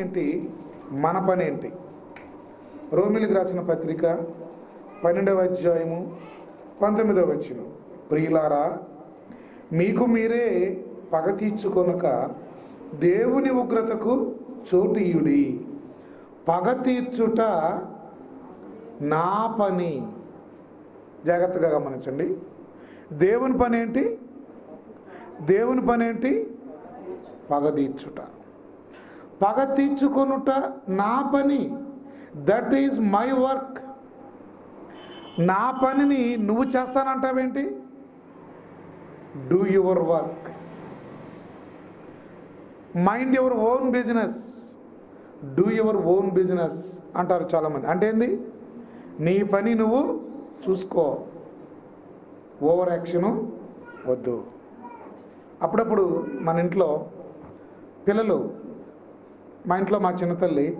ఏంటి? మన పని ఏంటి? రోమిలికి రాసిన పత్రిక పన్నెండవ అధ్యాయము పంతొమ్మిదవ వచ్చిన ప్రియులారా మీకు మీరే పగ తీర్చుకొనక దేవుని ఉగ్రతకు చోటీయుడి. పగ తీర్చుట నా పని. జాగ్రత్తగా గమనించండి. దేవుని పని ఏంటి? దేవుని పని ఏంటి? పగ తీర్చుట. పగ తీర్చుకొనుట నా పని. దట్ ఈజ్ మై వర్క్ నా పనిని నువ్వు చేస్తానంటావేంటి? Do your work mind your own business do your own business అంటారు చాలామంది. అంటే ఏంది? నీ పని నువ్వు చూసుకో. ఓవర్ యాక్షను వద్దు. అప్పుడప్పుడు మన ఇంట్లో పిల్లలు మా ఇంట్లో మా చిన్నతల్లి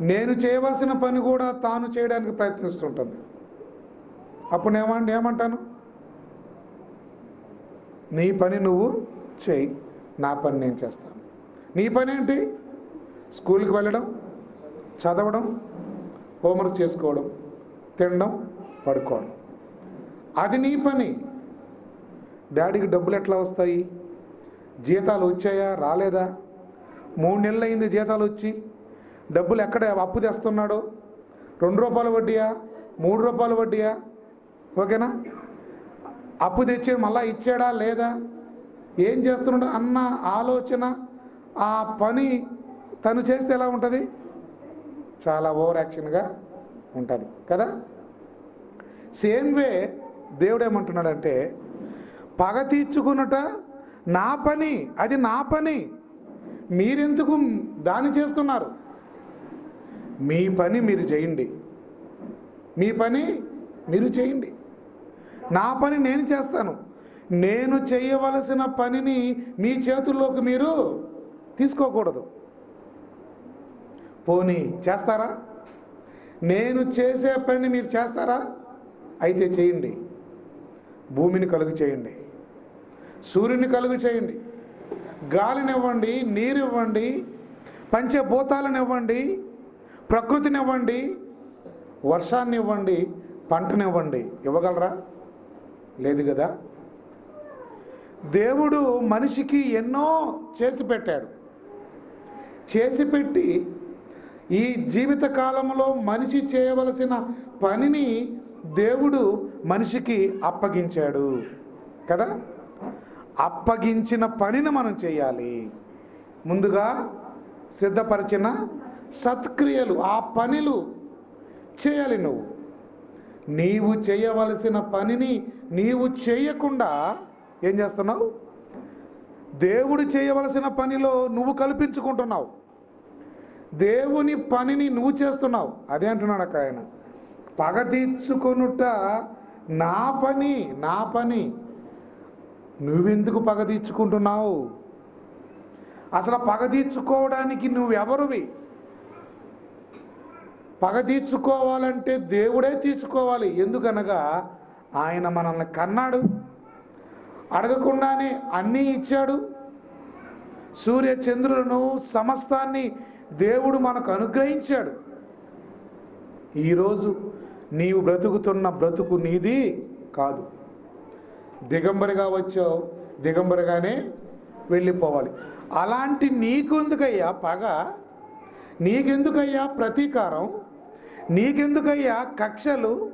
నేను చేయవలసిన పని కూడా తాను చేయడానికి ప్రయత్నిస్తుంటుంది. అప్పుడు నేను ఏమంటే ఏమంటాను? నీ పని నువ్వు చేయి నా పని నేను చేస్తాను. నీ పని ఏంటి? స్కూల్కి వెళ్ళడం చదవడం హోంవర్క్ చేసుకోవడం తినడం పడుకోవడం. అది నీ పని. డాడీకి డబ్బులు ఎట్లా వస్తాయి? జీతాలు వచ్చాయా? రాలేదా? మూడు నెలలు అయింది జీతాలు వచ్చి. డబ్బులు ఎక్కడ అప్పు తెస్తున్నాడో? రెండు రూపాయల వడ్డీయా? మూడు రూపాయల వడ్డీయా? ఓకేనా? అప్పు తెచ్చి మళ్ళా ఇచ్చాడా లేదా? ఏం చేస్తున్నాడు అన్న ఆలోచన ఆ పని తను చేస్తే ఎలా ఉంటుంది? చాలా ఓవర్ యాక్షన్గా ఉంటుంది కదా? సేమ్ వే దేవుడు ఏమంటున్నాడంటే పగ తీర్చుకున్నట నా పని అది నా పని. మీరెందుకు దాన్ని చేస్తున్నారు? మీ పని మీరు చేయండి. మీ పని మీరు చేయండి. నా పని నేను చేస్తాను. నేను చేయవలసిన పనిని మీ చేతుల్లోకి మీరు తీసుకోకూడదు. పోనీ చేస్తారా? నేను చేసే పని మీరు చేస్తారా? అయితే చేయండి. భూమిని కలుగు చేయండి. సూర్యుని కలుగు చేయండి. గాలినివ్వండి నీరివ్వండి పంచభూతాలను ఇవ్వండి ప్రకృతిని ఇవ్వండి వర్షాన్ని ఇవ్వండి పంటనివ్వండి. ఇవ్వగలరా? లేదు కదా? దేవుడు మనిషికి ఎన్నో చేసి పెట్టాడు. చేసి పెట్టి ఈ జీవిత కాలంలో మనిషి చేయవలసిన పనిని దేవుడు మనిషికి అప్పగించాడు. కదా? అప్పగించిన పనిని మనం చేయాలి. ముందుగా సిద్ధపరిచిన సత్క్రియలు ఆ పనులు చేయాలి నువ్వు. నీవు చేయవలసిన పనిని నీవు చేయకుండా ఏం చేస్తున్నావు? దేవుడు చేయవలసిన పనిలో నువ్వు కల్పించుకుంటున్నావు. దేవుని పనిని నువ్వు చేస్తున్నావు. అదే అంటున్నాడు అక్కడ ఆయన. పగ తీర్చుకొనుట నా పని నా పని. నువ్వెందుకు పగ తీర్చుకుంటున్నావు? అసలు పగ తీర్చుకోవడానికి నువ్వెవరువి? పగ తీర్చుకోవాలంటే దేవుడే తీర్చుకోవాలి. ఎందుకనగా ఆయన మనల్ని కన్నాడు అడగకుండానే అన్నీ ఇచ్చాడు. సూర్య చంద్రులను సమస్తాన్ని దేవుడు మనకు అనుగ్రహించాడు. ఈరోజు నీవు బ్రతుకుతున్న బ్రతుకు నీది కాదు. దిగంబరిగా వచ్చావు దిగంబరిగానే వెళ్ళిపోవాలి. అలాంటి నీకెందుకయ్యా పగ? నీకెందుకయ్యా ప్రతీకారం? నీకెందుకయ్యా కక్షలు?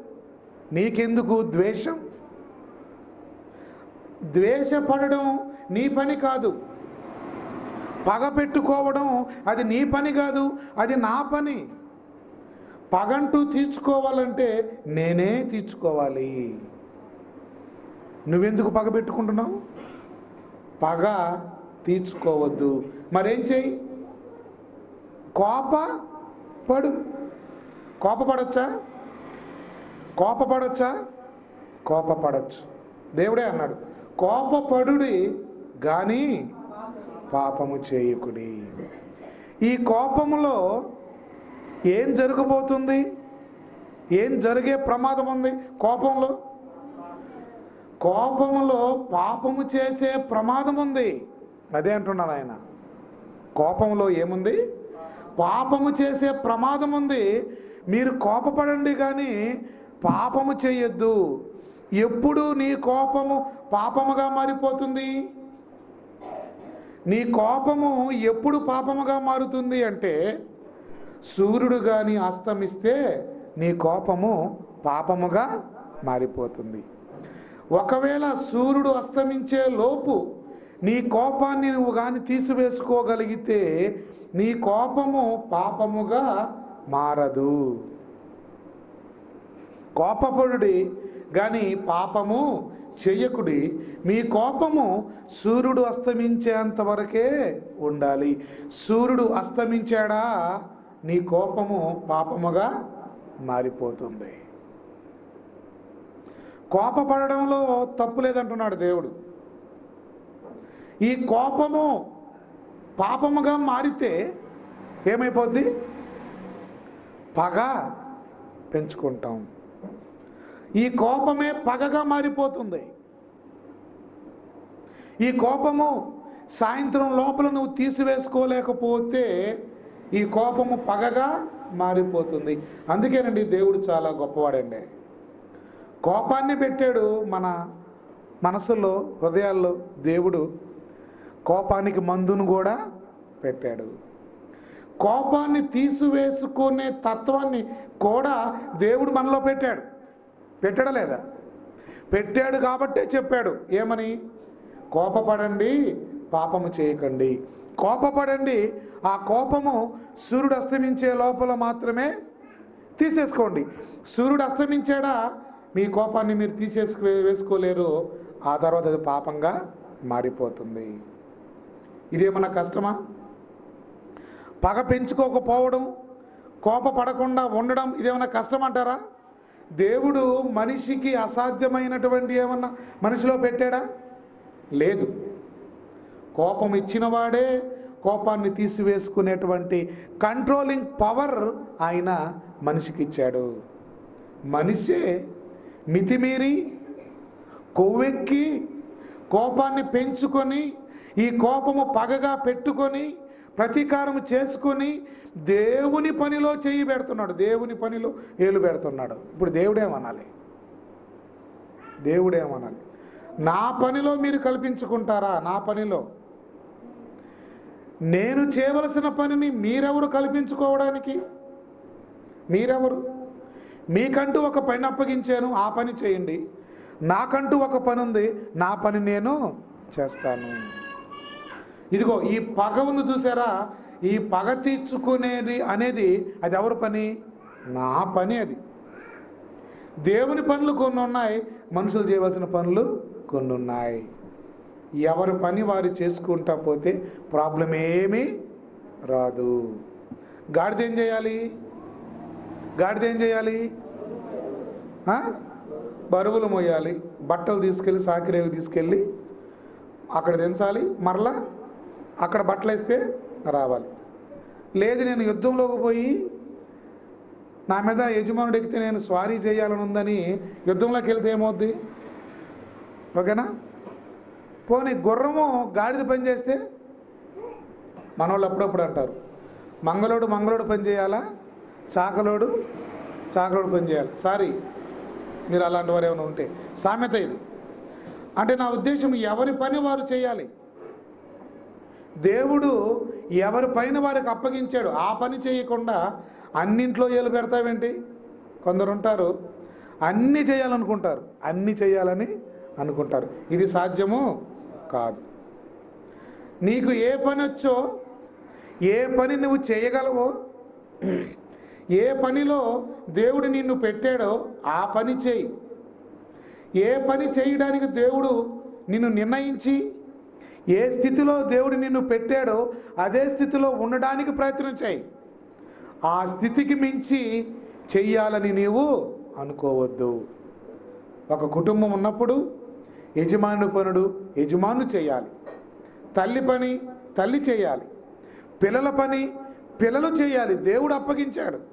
నీకెందుకు ద్వేషం? ద్వేషపడడం నీ పని కాదు. పగ పెట్టుకోవడం అది నీ పని కాదు అది నా పని. పగంటూ తీర్చుకోవాలంటే నేనే తీర్చుకోవాలి. నువ్వెందుకు పగ పెట్టుకుంటున్నావు? పగ తీర్చుకోవద్దు. మరేం చెయ్యి కోప పడు. కోపపడొచ్చా? కోపపడొచ్చా? కోపపడొచ్చు. దేవుడే అన్నాడు. కోపపడుడి కానీ పాపము చేయకుడి. ఈ కోపములో ఏం జరగబోతుంది? ఏం జరిగే ప్రమాదం ఉంది కోపంలో? కోపములో పాపము చేసే ప్రమాదం ఉంది. అదే అంటున్నారు ఆయన. కోపంలో ఏముంది? పాపము చేసే ప్రమాదం ఉంది. మీరు కోపపడండి కానీ పాపము చేయొద్దు. ఎప్పుడు నీ కోపము పాపముగా మారిపోతుంది? నీ కోపము ఎప్పుడు పాపముగా మారుతుంది అంటే సూర్యుడు కానీ అస్తమిస్తే నీ కోపము పాపముగా మారిపోతుంది. ఒకవేళ సూర్యుడు అస్తమించే లోపు నీ కోపాన్ని నువ్వు కానీ తీసివేసుకోగలిగితే నీ కోపము పాపముగా మారదు. కోపపడుడి కానీ పాపము చెయ్యకుడి. మీ కోపము సూర్యుడు అస్తమించేంత వరకే ఉండాలి. సూర్యుడు అస్తమించాడా నీ కోపము పాపముగా మారిపోతుంది. కోపపడడంలో తప్పు లేదంటున్నాడు దేవుడు. ఈ కోపము పాపముగా మారితే ఏమైపోద్ది? పగ పెంచుకుంటాం. ఈ కోపమే పగగా మారిపోతుంది. ఈ కోపము సాయంత్రం లోపల నువ్వు తీసివేసుకోలేకపోతే ఈ కోపము పగగా మారిపోతుంది. అందుకేనండి దేవుడు చాలా గొప్పవాడండి. కోపాన్ని పెట్టాడు మన మనసులో హృదయాల్లో దేవుడు కోపానికి మందును కూడా పెట్టాడు. కోపాన్ని తీసివేసుకునే తత్వాన్ని కూడా దేవుడు మనలో పెట్టాడు. పెట్టాడా లేదా? పెట్టాడు కాబట్టే చెప్పాడు. ఏమని? కోపపడండి పాపము చేయకండి. కోపపడండి ఆ కోపము సూర్యుడు అస్తమించే లోపల మాత్రమే తీసేసుకోండి. సూర్యుడు అస్తమించాడా? మీ కోపాన్ని మీరు తీసేసుకు వేసుకోలేరు. ఆ తర్వాత అది పాపంగా మారిపోతుంది. ఇదేమన్నా కష్టమా? పగ పెంచుకోకపోవడం కోపపడకుండా ఉండడం ఇదేమన్నా కష్టం అంటారా దేవుడు మనిషికి అసాధ్యమైనటువంటి ఏమన్నా మనిషిలో పెట్టాడా? లేదు. కోపం ఇచ్చినవాడే కోపాన్ని తీసివేసుకునేటువంటి కంట్రోలింగ్ పవర్ ఆయన మనిషికి ఇచ్చాడు మనిషే మితిమీరి కొవ్వెక్కి కోపాన్ని పెంచుకొని ఈ కోపము పగగా పెట్టుకొని ప్రతీకారం చేసుకొని దేవుని పనిలో చేయి పెడుతున్నాడు. దేవుని పనిలో ఏలు పెడుతున్నాడు. ఇప్పుడు దేవుడేమనాలి? దేవుడేమనాలి? నా పనిలో మీరు కల్పించుకుంటారా? నా పనిలో? నేను చేయవలసిన పనిని మీరెవరు కల్పించుకోవడానికి? మీరెవరు? మీకంటూ ఒక పని అప్పగించాను ఆ పని చేయండి. నాకంటూ ఒక పని ఉంది నా పని నేను చేస్తాను. ఇదిగో ఈ పగ ఉంది చూసారా? ఈ పగ తీర్చుకునేది అనేది అది ఎవరి పని? నా పని అది. దేవుని పనులు కొన్ని ఉన్నాయి మనుషులు చేయవలసిన పనులు కొన్ని ఉన్నాయి. ఎవరి పని వారు చేసుకుంటా పోతే ప్రాబ్లం ఏమీ రాదు. గాడిద ఏం చేయాలి? గాడిద ఏం చేయాలి? బరువులు మోయాలి బట్టలు తీసుకెళ్ళి సాకిరేవి తీసుకెళ్ళి అక్కడ దించాలి మరలా అక్కడ బట్టలు వేస్తే రావాలి. లేదు నేను యుద్ధంలోకి పోయి నా మీద యజమానుడు ఎక్కితే నేను స్వారీ చేయాలని ఉందని యుద్ధంలోకి వెళ్తే ఏమవుద్ది? ఓకేనా? పోనీ గుర్రము గాడిద పని చేస్తే? మనోళ్ళు అప్పుడప్పుడు అంటారు మంగళోడు మంగళోడు పని చేయాలా? చాకలోడు చాకలోడు పని చేయాలి. సారీ మీరు అలాంటి వారు ఏమైనా ఉంటే. సామెత ఇది. అంటే నా ఉద్దేశం ఎవరి పని వారు చేయాలి? దేవుడు ఎవరి పైన వారికి అప్పగించాడు. ఆ పని చేయకుండా అన్నింట్లో ఏలు పెడతావేంటి? కొందరు ఉంటారు అన్నీ చేయాలనుకుంటారు. అన్నీ చేయాలని అనుకుంటారు. ఇది సాధ్యము? కాదు. నీకు ఏ పని వచ్చో ఏ పని నువ్వు చేయగలవో ఏ పనిలో దేవుడు నిన్ను పెట్టాడో ఆ పని చేయి. ఏ పని చేయడానికి దేవుడు నిన్ను నిర్ణయించి ఏ స్థితిలో దేవుడు నిన్ను పెట్టాడో అదే స్థితిలో ఉండడానికి ప్రయత్నం చేయి. ఆ స్థితికి మించి చెయ్యాలని నీవు అనుకోవద్దు. ఒక కుటుంబం ఉన్నప్పుడు యజమాను పనుడు యజమాను చేయాలి. తల్లి పని తల్లి చేయాలి. పిల్లల పని పిల్లలు చేయాలి. దేవుడు అప్పగించాడు.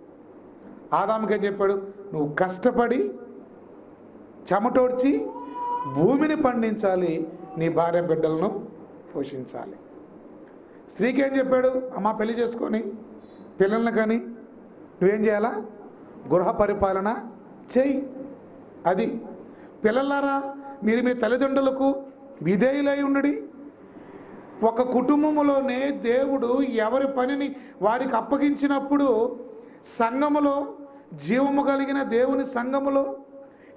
ఆదాముకి ఏం చెప్పాడు? నువ్వు కష్టపడి చెమటోడ్చి భూమిని పండించాలి నీ భార్య బిడ్డలను పోషించాలి. స్త్రీకి ఏం చెప్పాడు? అమ్మ పెళ్ళి చేసుకొని పిల్లల్ని కానీ నువ్వేం చేయాలా? గృహ పరిపాలన చెయ్యి అది పిల్లలారా మీరు మీ తల్లిదండ్రులకు విధేయులై ఉండడి. ఒక కుటుంబములోనే దేవుడు ఎవరి పనిని వారికి అప్పగించినప్పుడు సంఘములో జీవము కలిగిన దేవుని సంఘములో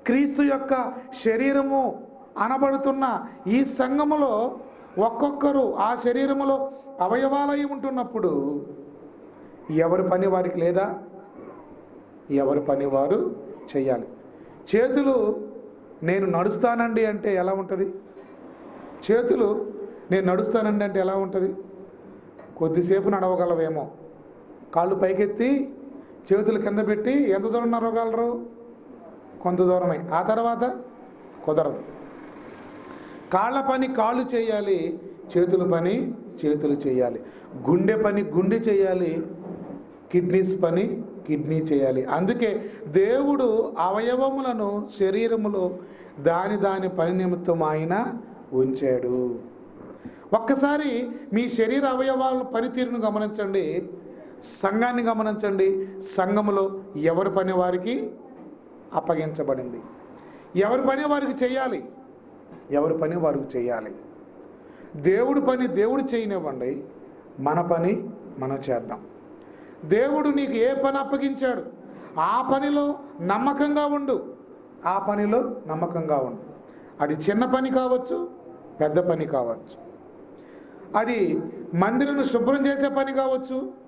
క్రీస్తు యొక్క శరీరము అనబడుతున్న ఈ సంఘములో ఒక్కొక్కరు ఆ శరీరములో అవయవాలై ఉంటున్నప్పుడు ఎవరి పని వారికి లేదా? ఎవరి పని వారు చేయాలి చేతులు నేను నడుస్తానండి అంటే ఎలా ఉంటుంది? చేతులు నేను నడుస్తానండి అంటే ఎలా ఉంటుంది? కొద్దిసేపు నడవగలవేమో. కాళ్ళు పైకెత్తి చేతులు కింద పెట్టి ఎంత దూరం నడవగలరు? కొంత దూరమే. ఆ తర్వాత కుదరదు. కాళ్ళ పని కాళ్ళు చేయాలి చేతుల పని చేతులు చేయాలి. గుండె పని గుండె చేయాలి కిడ్నీస్ పని కిడ్నీ చేయాలి. అందుకే దేవుడు అవయవములను శరీరములో దాని దాని పని నిమిత్తం ఆయన ఉంచాడు. ఒక్కసారి మీ శరీర అవయవాల పనితీరును గమనించండి. సంఘాన్ని గమనించండి. సంఘములో ఎవరి పని వారికి అప్పగించబడింది. ఎవరి పని వారికి చేయాలి? ఎవరి పని వారికి చేయాలి? దేవుడి పని దేవుడు చేయనివ్వండి. మన పని మనం చేద్దాం. దేవుడు నీకు ఏ పని అప్పగించాడు? ఆ పనిలో నమ్మకంగా ఉండు. ఆ పనిలో నమ్మకంగా ఉండు. అది చిన్న పని కావచ్చు పెద్ద పని కావచ్చు. అది మందిరను శుభ్రం చేసే పని కావచ్చు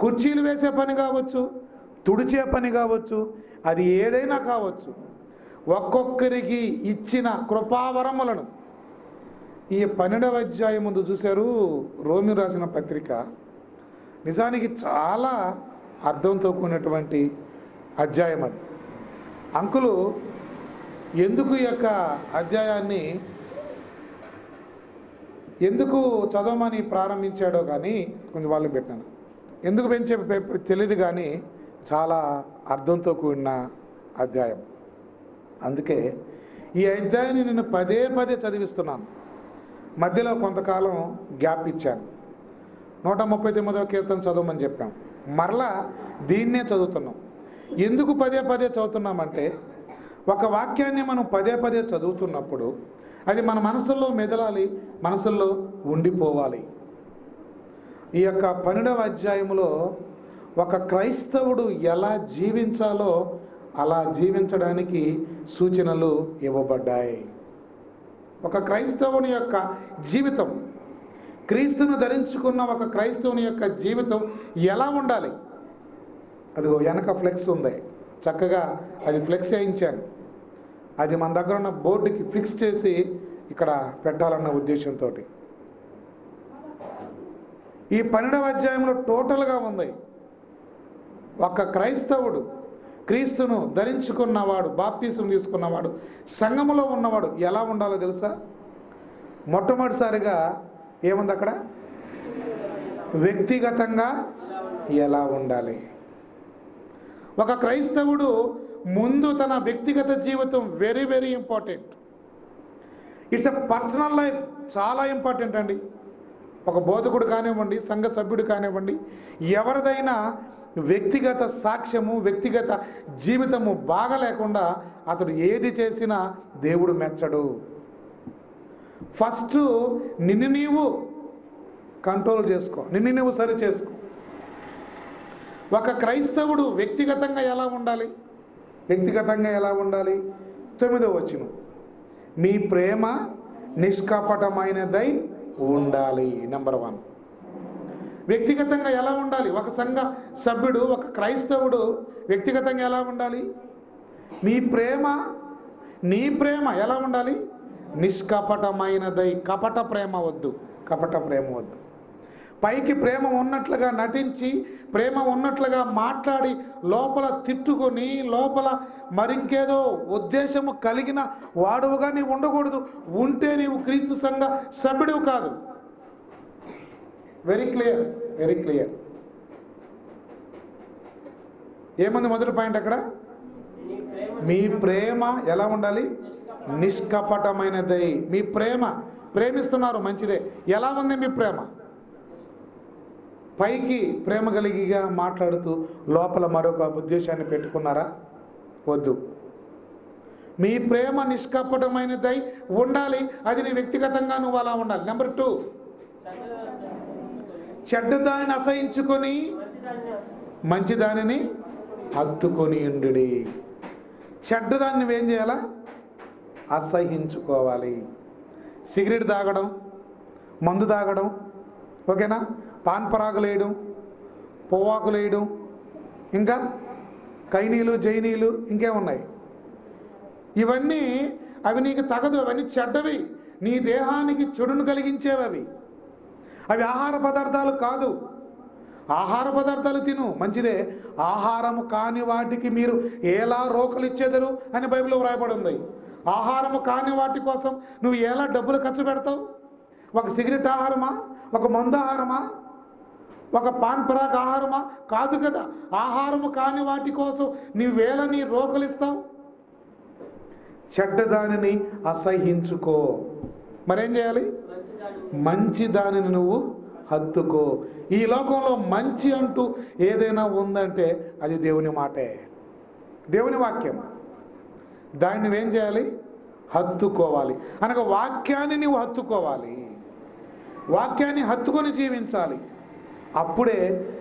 కుర్చీలు వేసే పని కావచ్చు తుడిచే పని కావచ్చు అది ఏదైనా కావచ్చు. ఒక్కొక్కరికి ఇచ్చిన కృపావరములను. ఈ పన్నెండవ అధ్యాయం ముందు చూశారు రోమి రాసిన పత్రిక. నిజానికి చాలా అర్థంతో కూడినటువంటి అధ్యాయం అది. అంకులు ఎందుకు ఈ యొక్క అధ్యాయాన్ని ఎందుకు చదవమని ప్రారంభించాడో కానీ కొంచెం వాళ్ళు పెట్టాను. ఎందుకు పెంచే తెలియదు కానీ చాలా అర్థంతో కూడిన అధ్యాయం. అందుకే ఈ అధ్యాయాన్ని నేను పదే పదే చదివిస్తున్నాను. మధ్యలో కొంతకాలం గ్యాప్ ఇచ్చాను. నూట ముప్పై తొమ్మిదవ కీర్తన చదవమని చెప్పాం. మరలా దీన్నే చదువుతున్నాం. ఎందుకు పదే పదే చదువుతున్నామంటే ఒక వాక్యాన్ని మనం పదే పదే చదువుతున్నప్పుడు అది మన మనసుల్లో మెదలాలి మనసుల్లో ఉండిపోవాలి. ఈ యొక్క పన్నెండవ అధ్యాయములో ఒక క్రైస్తవుడు ఎలా జీవించాలో అలా జీవించడానికి సూచనలు ఇవ్వబడ్డాయి. ఒక క్రైస్తవుని యొక్క జీవితం క్రీస్తును ధరించుకున్న ఒక క్రైస్తవుని యొక్క జీవితం ఎలా ఉండాలి? అదిగో వెనక ఫ్లెక్స్ ఉంది. చక్కగా అది ఫ్లెక్స్ వేయించాను. అది మన దగ్గర ఉన్న బోర్డుకి ఫిక్స్ చేసి ఇక్కడ పెట్టాలన్న ఉద్దేశంతో ఈ పన్నెండవ అధ్యాయంలో టోటల్గా ఉంది. ఒక క్రైస్తవుడు క్రీస్తును ధరించుకున్నవాడు బాప్తీసం తీసుకున్నవాడు సంఘములో ఉన్నవాడు ఎలా ఉండాలో తెలుసా? మొట్టమొదటిసారిగా ఏముంది అక్కడ? వ్యక్తిగతంగా ఎలా ఉండాలి? ఒక క్రైస్తవుడు ముందు తన వ్యక్తిగత జీవితం very very important it's a personal life చాలా ఇంపార్టెంట్ అండి. ఒక బోధకుడు కానివ్వండి సంఘ సభ్యుడు కానివ్వండి ఎవరిదైనా వ్యక్తిగత సాక్ష్యము వ్యక్తిగత జీవితము బాగలేకుండా అతడు ఏది చేసినా దేవుడు మెచ్చడు. ఫస్ట్ నిన్ను నీవు కంట్రోల్ చేసుకో నిన్ను నువ్వు సరి చేసుకో. ఒక క్రైస్తవుడు వ్యక్తిగతంగా ఎలా ఉండాలి? వ్యక్తిగతంగా ఎలా ఉండాలి? తొమ్మిదో వచ్చిన మీ ప్రేమ నిష్కపటమైనదై ఉండాలి నెంబర్ వన్ వ్యక్తిగతంగా ఎలా ఉండాలి? ఒక సంఘ సభ్యుడు ఒక క్రైస్తవుడు వ్యక్తిగతంగా ఎలా ఉండాలి? మీ ప్రేమ నీ ప్రేమ ఎలా ఉండాలి? నిష్కపటమైనదై కపట ప్రేమ వద్దు కపట ప్రేమ వద్దు. పైకి ప్రేమ ఉన్నట్లుగా నటించి ప్రేమ ఉన్నట్లుగా మాట్లాడి లోపల తిట్టుకొని లోపల మరింకేదో ఉద్దేశము కలిగిన వాడువుగా నీవు ఉండకూడదు. ఉంటే నీవు క్రీస్తు సంఘ సభ్యుడివి కాదు. వెరీ క్లియర్ వెరీ క్లియర్ ఏమంది మొదటి పాయింట్ అక్కడ? మీ ప్రేమ ఎలా ఉండాలి? నిష్కపటమైనదై. మీ ప్రేమ ప్రేమిస్తున్నారు మంచిదే. ఎలా ఉంది మీ ప్రేమ? పైకి ప్రేమ కలిగిగా మాట్లాడుతూ లోపల మరొక ఉద్దేశాన్ని పెట్టుకున్నారా? వద్దు మీ ప్రేమ నిష్కపటమైనదై ఉండాలి. అది నీ వ్యక్తిగతంగా నువ్వు అలా ఉండాలి. నెంబర్ టూ చెడ్డదాన్ని అసహించుకొని మంచిదానిని హత్తుకొని ఉండుడి. చెడ్డదాన్ని నువ్వేం చేయాలా? అసహించుకోవాలి. సిగరెట్ తాగడం మందు తాగడం ఓకేనా? పాన్ పరాగులు వేయడం పొవ్వాకులు వేయడం ఇంకా? కైనీలు జైనీలు ఇంకేమున్నాయి? ఇవన్నీ అవి నీకు తగదు అవన్నీ చెడ్డవి. నీ దేహానికి చెడును కలిగించేవి అవి. అవి ఆహార పదార్థాలు కాదు. ఆహార పదార్థాలు తిను మంచిదే. ఆహారము కాని వాటికి మీరు ఎలా రోకలు ఇచ్చేదరు అని బైబిల్లో వ్రాయబడి ఉంది. ఆహారము కాని వాటి కోసం నువ్వు ఎలా డబ్బులు ఖర్చు పెడతావు? ఒక సిగరెట్ ఆహారమా? ఒక మందు ఆహారమా? ఒక పాన్ ఆహారమా? కాదు కదా. ఆహారము కాని వాటి కోసం నీవేళ నీ రోకలు ఇస్తావు. చెడ్డదానిని అసహించుకో. మరేం చేయాలి? మంచి దానిని నువ్వు హత్తుకో. ఈ లోకంలో మంచి అంటూ ఏదైనా ఉందంటే అది దేవుని మాటే. దేవుని వాక్యం. దాన్ని నువ్వేం చేయాలి? హత్తుకోవాలి. అనగా వాక్యాన్ని నువ్వు హత్తుకోవాలి. వాక్యాన్ని హత్తుకొని జీవించాలి. అప్పుడే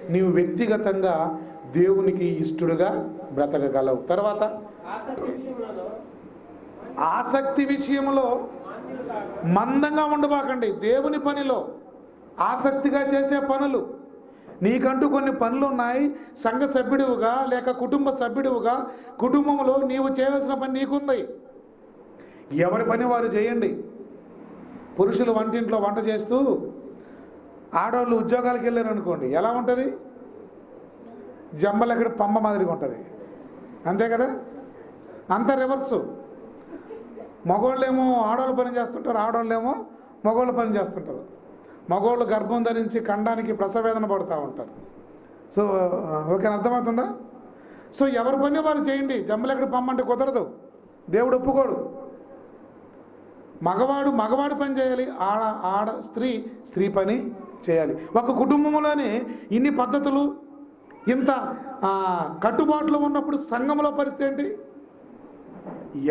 నీవు వ్యక్తిగతంగా దేవునికి ఇష్టడుగా బ్రతకగలవు. తర్వాత? ఆసక్తి విషయంలో మందంగా ఉండబాకండి. దేవుని పనిలో ఆసక్తిగా చేసే పనులు. నీకంటూ కొన్ని పనులు ఉన్నాయి సంఘ సభ్యుడివుగా లేక కుటుంబ సభ్యుడివుగా కుటుంబంలో నీవు చేయవలసిన పని నీకుంది. ఎవరి పని వారు చేయండి. పురుషులు వంటింట్లో వంట చేస్తూ ఆడవాళ్ళు ఉద్యోగాలకు వెళ్ళారు అనుకోండి ఎలా ఉంటుంది? జంబలెక్కడ పంబ మాదిరిగా ఉంటుంది. అంతే కదా? అంత రివర్సు మగవాళ్ళేమో ఆడవాళ్ళు పని చేస్తుంటారు ఆడవాళ్ళేమో మగవాళ్ళు పని చేస్తుంటారు. మగవాళ్ళు గర్భం ధరించి కండానికి ప్రసవేదన పడుతూ ఉంటారు. సో ఓకే అర్థమవుతుందా? సో ఎవరి పని వారు చేయండి. జంబలెక్కడ పంపంటే కుదరదు. దేవుడు ఒప్పుకోడు. మగవాడు మగవాడు పని చేయాలి. ఆడ ఆడ స్త్రీ స్త్రీ పని చేయాలి. ఒక కుటుంబంలోనే ఇన్ని పద్ధతులు ఇంత కట్టుబాట్లు ఉన్నప్పుడు సంఘంలో పరిస్థితి ఏంటి?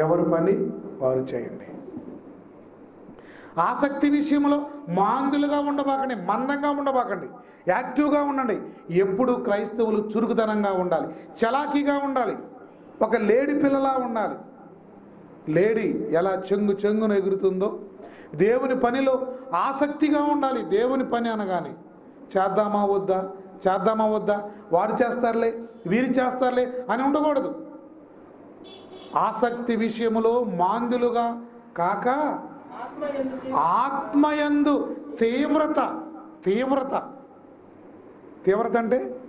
ఎవరి పని వారు చేయండి. ఆసక్తి విషయంలో మాందులుగా ఉండబాకండి మందంగా ఉండబాకండి యాక్టివ్గా ఉండండి. ఎప్పుడు క్రైస్తవులు చురుకుదనంగా ఉండాలి చలాకీగా ఉండాలి ఒక లేడి పిల్లలా ఉండాలి. లేడీ ఎలా చెంగు చెంగున ఎగురుతుందో దేవుని పనిలో ఆసక్తిగా ఉండాలి. దేవుని పని అనగానే చేద్దామా వద్దా? చేద్దామా వద్దా? వారు చేస్తారులే వీరు చేస్తారులే అని ఉండకూడదు. ఆసక్తి విషయములో మాందులుగా కాక ఆత్మయందు తీవ్రత తీవ్రత. తీవ్రత అంటే?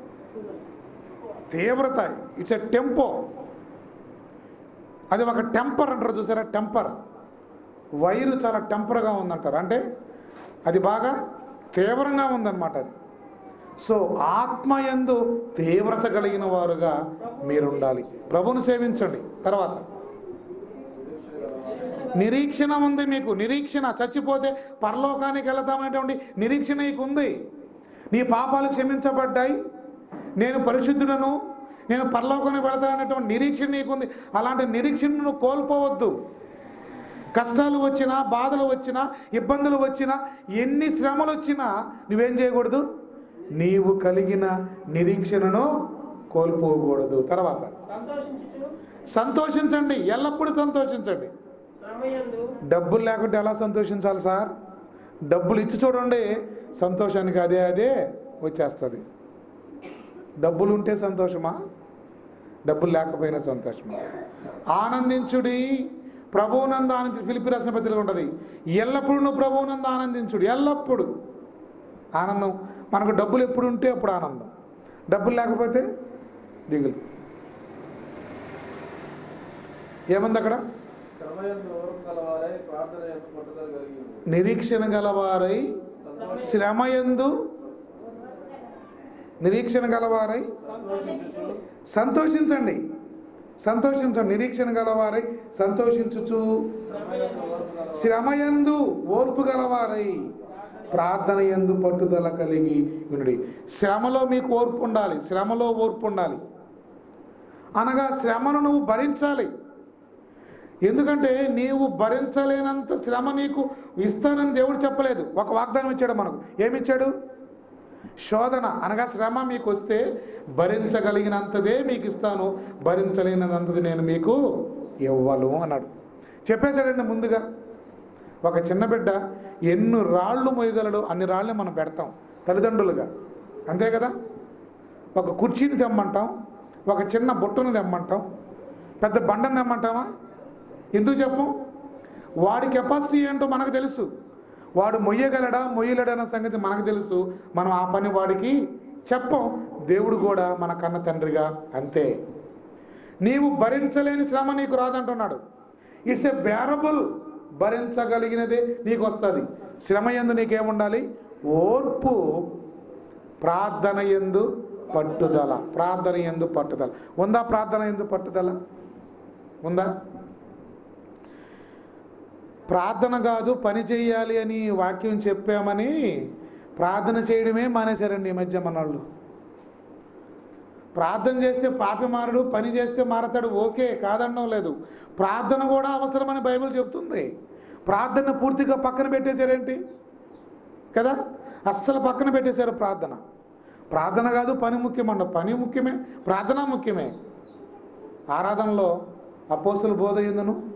తీవ్రత. ఇట్స్ ఎ టెంపో అది ఒక టెంపర్ అంటారు చూసారా? టెంపర్ వైరు చాలా టెంపర్గా ఉందంటారు. అంటే అది బాగా తీవ్రంగా ఉందన్నమాట అది. సో ఆత్మయందు తీవ్రత కలిగిన వారుగా మీరుండాలి. ప్రభుని సేవించండి. తర్వాత నిరీక్షణ ఉంది మీకు. నిరీక్షణ చచ్చిపోతే పరలోకానికి వెళతామనేటువంటి నిరీక్షణ నీకు ఉంది నీ పాపాలు క్షమించబడ్డాయి. నేను పరిశుద్ధుడను నేను పరలోకానికి వెళతాననేటువంటి నిరీక్షణ నీకుంది. అలాంటి నిరీక్షణను కోల్పోవద్దు. కష్టాలు వచ్చినా బాధలు వచ్చినా ఇబ్బందులు వచ్చినా ఎన్ని శ్రమలు వచ్చినా నువ్వేం చేయకూడదు? నీవు కలిగిన నిరీక్షణను కోల్పోకూడదు. తర్వాత సంతోషించండి. ఎల్లప్పుడూ సంతోషించండి. డబ్బులు లేకుంటే ఎలా సంతోషించాలి సార్? డబ్బులు ఇచ్చి చూడండి. సంతోషానికి అదే అదే వచ్చేస్తుంది. డబ్బులు ఉంటే సంతోషమా? డబ్బులు లేకపోయినా సంతోషమా? ఆనందించుడి. ప్రభువునంద ఆనందించు ఫిలిపి రాసిన పత్రిక ఉంటుంది. ఎల్లప్పుడూ నువ్వు ప్రభువునంద ఆనందించుడు. ఎల్లప్పుడూ. ఆనందం. మనకు డబ్బులు ఎప్పుడు ఉంటే అప్పుడు ఆనందం. డబ్బులు లేకపోతే దిగులు. ఏముంది అక్కడ. నిరీక్షణ గలవారై శ్రమయందు నిరీక్షణ గలవారై సంతోషించండి. సంతోషించు నిరీక్షణ గలవారై సంతోషించుచు. శ్రమయందు ఓర్పు శ్రమయందు ఓర్పు గలవారై ప్రార్థన ఎందు పట్టుదల కలిగి ఉండి. శ్రమలో మీకు ఓర్పు ఉండాలి శ్రమలో ఓర్పు ఉండాలి. అనగా శ్రమను నువ్వు భరించాలి. ఎందుకంటే నీవు భరించలేనంత శ్రమ నీకు ఇస్తానని దేవుడు చెప్పలేదు. ఒక వాగ్దానం ఇచ్చాడు మనకు. ఏమిచ్చాడు? శోధన అనగా శ్రమ మీకు వస్తే భరించగలిగినంతదే మీకు ఇస్తాను భరించలేనంతది నేను మీకు ఇవ్వను అన్నాడు. చెప్పేశాడండి ముందుగా. ఒక చిన్న బిడ్డ ఎన్ని రాళ్ళు మోయగలడు అన్ని రాళ్ళని మనం పెడతాం తల్లిదండ్రులుగా. అంతే కదా? ఒక కుర్చీని తెమ్మంటాం ఒక చిన్న బుట్టను తెమ్మంటాం పెద్ద బండను తెమ్మంటామా? ఎందుకు చెప్పం? వాడి కెపాసిటీ ఏంటో మనకు తెలుసు. వాడు మొయ్యగలడా మొయ్యలేడన్న సంగతి మనకు తెలుసు. మనం ఆ పని వాడికి చెప్పం. దేవుడు కూడా మన కన్న తండ్రిగా అంతే. నీవు భరించలేని శ్రమ నీకు రాదంటున్నాడు. ఇట్స్ ఎ బేరబుల్ భరించగలిగినదే నీకు వస్తుంది శ్రమ ఎందు నీకేముండాలి? ఓర్పు ప్రార్థన ఎందు పట్టుదల. ప్రార్థన ఎందు పట్టుదల. ఉందా ప్రార్థన ఎందు పట్టుదల? ఉందా? ప్రార్థన కాదు పని చేయాలి అని వాక్యం చెప్పామని ప్రార్థన చేయడమే మానేశారండి ఈ మధ్య మనోళ్ళు. ప్రార్థన చేస్తే పాపి మారడు పని చేస్తే మారతాడు ఓకే కాదనడం లేదు. ప్రార్థన కూడా అవసరమని బైబిల్ చెప్తుంది ప్రార్థన పూర్తిగా పక్కన పెట్టేశారేంటి? కదా? అస్సలు పక్కన పెట్టేశారు ప్రార్థన. ప్రార్థన కాదు పని ముఖ్యమంట పని ముఖ్యమే ప్రార్థన ముఖ్యమే. ఆరాధనలో అపోస్తుల బోధ ఎందును?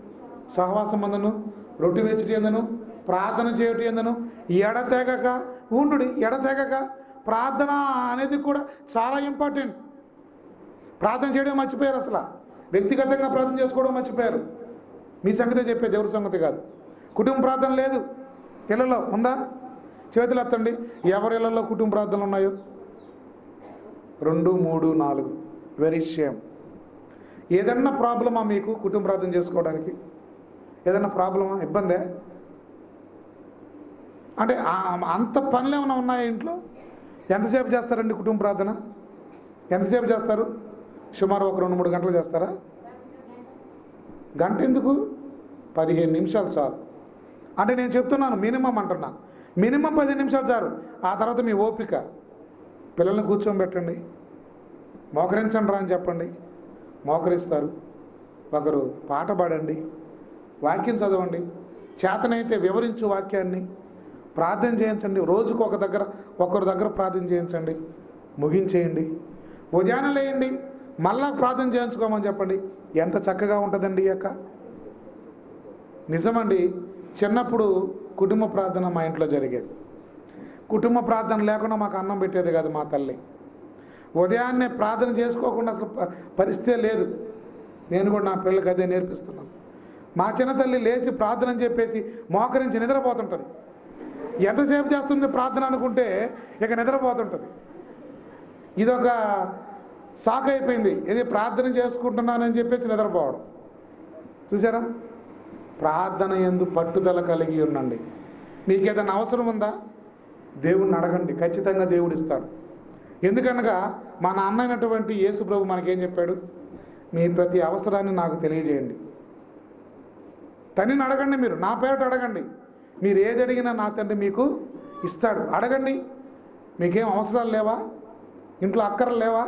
సహవాసం అందును రొట్టి వెచ్చుటి ఎందును? ప్రార్థన చేయటం ఎందును? ఎడతెగక ఉండు ఎడతెగక ప్రార్థన అనేది కూడా చాలా ఇంపార్టెంట్. ప్రార్థన చేయడం మర్చిపోయారు అసలు. వ్యక్తిగతంగా ప్రార్థన చేసుకోవడం మర్చిపోయారు. మీ సంగతే చెప్పే దేవుడి సంగతి కాదు. కుటుంబ ప్రార్థన లేదు. ఇళ్ళలో ఉందా? చేతులు ఎత్తండి. ఎవరి ఇళ్ళలో కుటుంబ ప్రార్థనలు ఉన్నాయో? రెండు మూడు నాలుగు. వెరీ షేమ్ ఏదన్నా ప్రాబ్లమా మీకు కుటుంబ ప్రార్థన చేసుకోవడానికి? ఏదైనా ప్రాబ్లమా? ఇబ్బందే? అంటే అంత పనులు ఏమైనా ఉన్నాయా ఇంట్లో? ఎంతసేపు చేస్తారండి కుటుంబ ప్రార్థన? ఎంతసేపు చేస్తారు? సుమారు ఒక రెండు మూడు గంటలు చేస్తారా? గంట ఎందుకు? పదిహేను నిమిషాలు చాలు. అంటే నేను చెప్తున్నాను మినిమం అంటున్నా. మినిమం పదిహేను నిమిషాలు చాలు. ఆ తర్వాత మీ ఓపిక. పిల్లల్ని కూర్చోబెట్టండి మోకరించండి రా అని చెప్పండి. మోకరిస్తారు. ఒకరు పాట పాడండి. వాక్యం చదవండి. చేతనైతే వివరించు వాక్యాన్ని. ప్రార్థన చేయించండి. రోజుకు ఒక దగ్గర ఒకరి దగ్గర ప్రార్థన చేయించండి. ముగించేయండి. ఉదయాన్నం లేయండి. మళ్ళా ప్రార్థన చేయించుకోమని చెప్పండి. ఎంత చక్కగా ఉంటుందండి ఈ యొక్క నిజమండి. చిన్నప్పుడు కుటుంబ ప్రార్థన మా ఇంట్లో జరిగేది. కుటుంబ ప్రార్థన లేకుండా మాకు అన్నం పెట్టేది కాదు మా తల్లి. ఉదయాన్నే ప్రార్థన చేసుకోకుండా అసలు పరిస్థితే లేదు. నేను కూడా నా పిల్లలకి అదే నేర్పిస్తున్నాను. మా చిన్న తల్లి లేచి ప్రార్థన అని చెప్పేసి మోకరించి నిద్రపోతుంటుంది. ఎంతసేపు చేస్తుంది ప్రార్థన అనుకుంటే ఇక నిద్రపోతుంటుంది. ఇదొక సాకు అయిపోయింది. ఇది ప్రార్థన చేసుకుంటున్నానని చెప్పేసి నిద్రపోవడం. చూసారా? ప్రార్థన ఎందు పట్టుదల కలిగి ఉండండి. మీకు ఏదైనా అవసరం ఉందా? దేవుణ్ణి అడగండి. ఖచ్చితంగా దేవుడు ఇస్తాడు. ఎందుకనగా మా నాన్న యేసు ప్రభు మనకేం చెప్పాడు? మీ ప్రతి అవసరాన్ని నాకు తెలియజేయండి. తనని అడగండి మీరు నా పేరట అడగండి. మీరు ఏది అడిగినా నా తండ్రి మీకు ఇస్తాడు. అడగండి. మీకేం అవసరాలు లేవా? ఇంట్లో అక్కర్లు లేవా?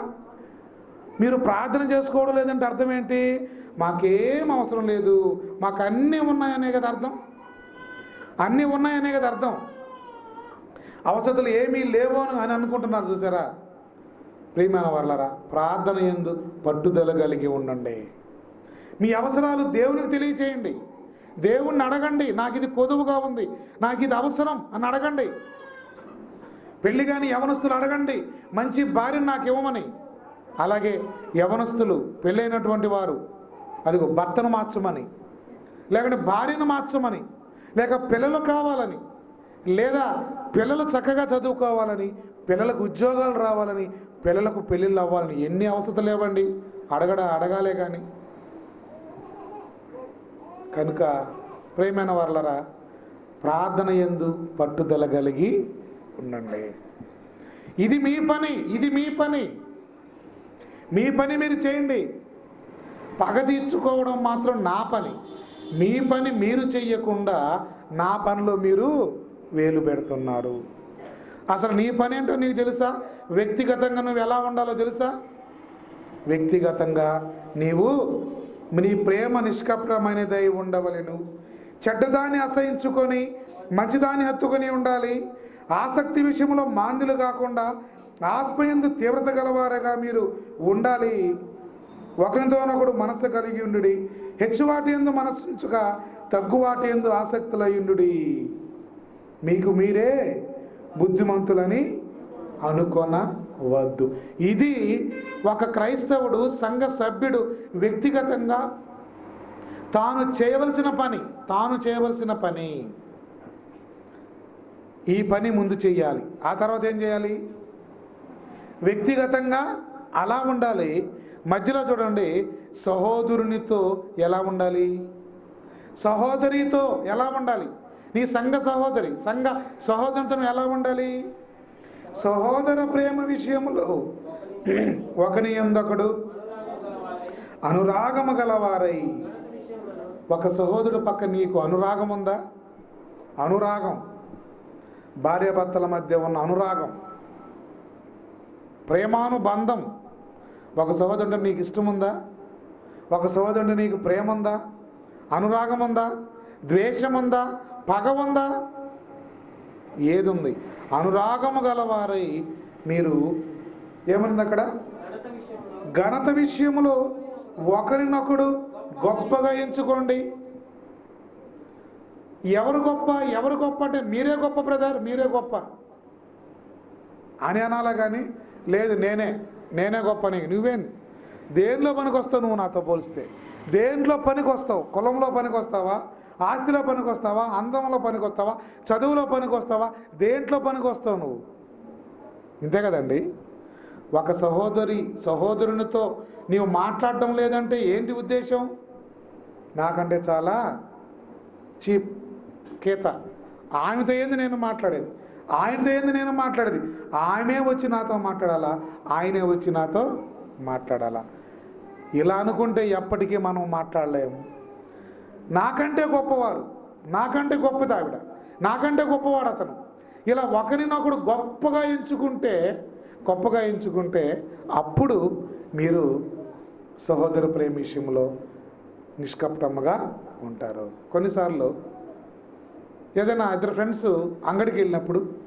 మీరు ప్రార్థన చేసుకోవడం లేదంటే అర్థం ఏంటి? మాకేం అవసరం లేదు. మాకు అన్నీ ఉన్నాయనే కదా అర్థం. అన్నీ ఉన్నాయనే కదా అర్థం. అవసరాలు ఏమీ లేవు అని అనుకుంటున్నారు చూసారా? ప్రియమైన వర్లరా ప్రార్థన ఎందు పట్టుదల కలిగి ఉండండి. మీ అవసరాలు దేవునికి తెలియచేయండి. దేవుణ్ణి అడగండి. నాకు ఇది కొదువుగా ఉంది. నాకు ఇది అవసరం అని అడగండి. పెళ్ళి కాని యవనస్తులు అడగండి. మంచి భార్యను నాకు ఇవ్వమని. అలాగే యవనస్తులు పెళ్ళైనటువంటి వారు అదిగో భర్తను మార్చమని లేకుంటే భార్యను మార్చమని లేక పిల్లలు కావాలని లేదా పిల్లలు చక్కగా చదువుకోవాలని పిల్లలకు ఉద్యోగాలు రావాలని పిల్లలకు పెళ్ళిళ్ళు అవ్వాలని ఎన్ని అవసరం లేవండి. అడగడ అడగాలే కానీ. కనుక ప్రేమైన వాళ్ళరా ప్రార్థన ఎందు పట్టుదల కలిగి ఉండండి. ఇది మీ పని ఇది మీ పని. మీ పని మీరు చేయండి. పగ తీర్చుకోవడం మాత్రం నా పని. మీ పని మీరు చెయ్యకుండా నా పనిలో మీరు వేలు పెడుతున్నారు. అసలు నీ పని ఏంటో నీకు తెలుసా? వ్యక్తిగతంగా నువ్వు ఎలా ఉండాలో తెలుసా? వ్యక్తిగతంగా నీవు నీ ప్రేమ నిష్కప్రమైనదై ఉండవలెను. చెడ్డదాన్ని అసహించుకొని మంచిదాన్ని హత్తుకొని ఉండాలి. ఆసక్తి విషయంలో మాందులు కాకుండా ఆత్మయందు తీవ్రత గలవారగా మీరు ఉండాలి. ఒకరితోనొకడు మనస్సు కలిగి ఉండు హెచ్చువాటి ఎందు మనస్సుగా తగ్గువాటి ఎందు ఆసక్తులయ్యుండు మీకు మీరే బుద్ధిమంతులని అనుకొనవద్దు. ఇది ఒక క్రైస్తవుడు సంఘ సభ్యుడు వ్యక్తిగతంగా తాను చేయవలసిన పని తాను చేయవలసిన పని. ఈ పని ముందు చెయ్యాలి. ఆ తర్వాత ఏం చేయాలి? వ్యక్తిగతంగా అలా ఉండాలి. మధ్యలో చూడండి సహోదరునితో ఎలా ఉండాలి? సహోదరితో ఎలా ఉండాలి? నీ సంఘ సహోదరి సంఘ సహోదరునితో ఎలా ఉండాలి? సహోదర ప్రేమ విషయంలో ఒకని ఎందొకడు? అనురాగము గలవారై. ఒక సహోదరుడు పక్క నీకు అనురాగం ఉందా? అనురాగం. భార్యాభర్తల మధ్య ఉన్న అనురాగం. ప్రేమానుబంధం. ఒక సహోదరుడు నీకు ఇష్టం ఉందా? ఒక సహోదరుడు నీకు ప్రేమ ఉందా? అనురాగం ఉందా? ద్వేషం ఉందా? పగ ఉందా? ఏది ఉంది అనురాగము గలవారై మీరు ఏమైంది అక్కడ? ఘనత విషయంలో ఒకరినొకడు గొప్పగా ఎంచుకోండి ఎవరు గొప్ప? ఎవరు గొప్ప అంటే మీరే గొప్ప బ్రదర్ మీరే గొప్ప. అని అనాలా కానీ లేదు నేనే నేనే గొప్ప నీకు. నువ్వేంది? దేనిలో పనికి వస్తావు నువ్వు నాతో పోలిస్తే? దేంట్లో పనికి వస్తావు కులంలో పనికి వస్తావా ఆస్తిలో పనికి వస్తావా అందంలో పనికి వస్తావా చదువులో పనికి వస్తావా దేంట్లో పనికి వస్తావు నువ్వు? ఇంతే కదండి. ఒక సహోదరి సహోదరునితో నీవు మాట్లాడడం లేదంటే ఏంటి ఉద్దేశం? నాకంటే చాలా చీప్ కేత. ఆమెతో ఏంది నేను మాట్లాడేది? ఆయనతో ఏంది నేను మాట్లాడేది? ఆమె వచ్చి నాతో మాట్లాడాలా? ఆయనే వచ్చి నాతో మాట్లాడాలా? ఇలా అనుకుంటే ఎప్పటికీ మనం మాట్లాడలేము. నాకంటే గొప్పవారు నాకంటే గొప్పది ఆవిడ నాకంటే గొప్పవాడు అతను. ఇలా ఒకరినొకడు గొప్పగా ఎంచుకుంటే గొప్పగా ఎంచుకుంటే అప్పుడు మీరు సహోదర ప్రేమ విషయంలో నిష్కపటముగా ఉంటారు. కొన్నిసార్లు ఏదైనా ఇద్దరు ఫ్రెండ్స్ అంగడికి వెళ్ళినప్పుడు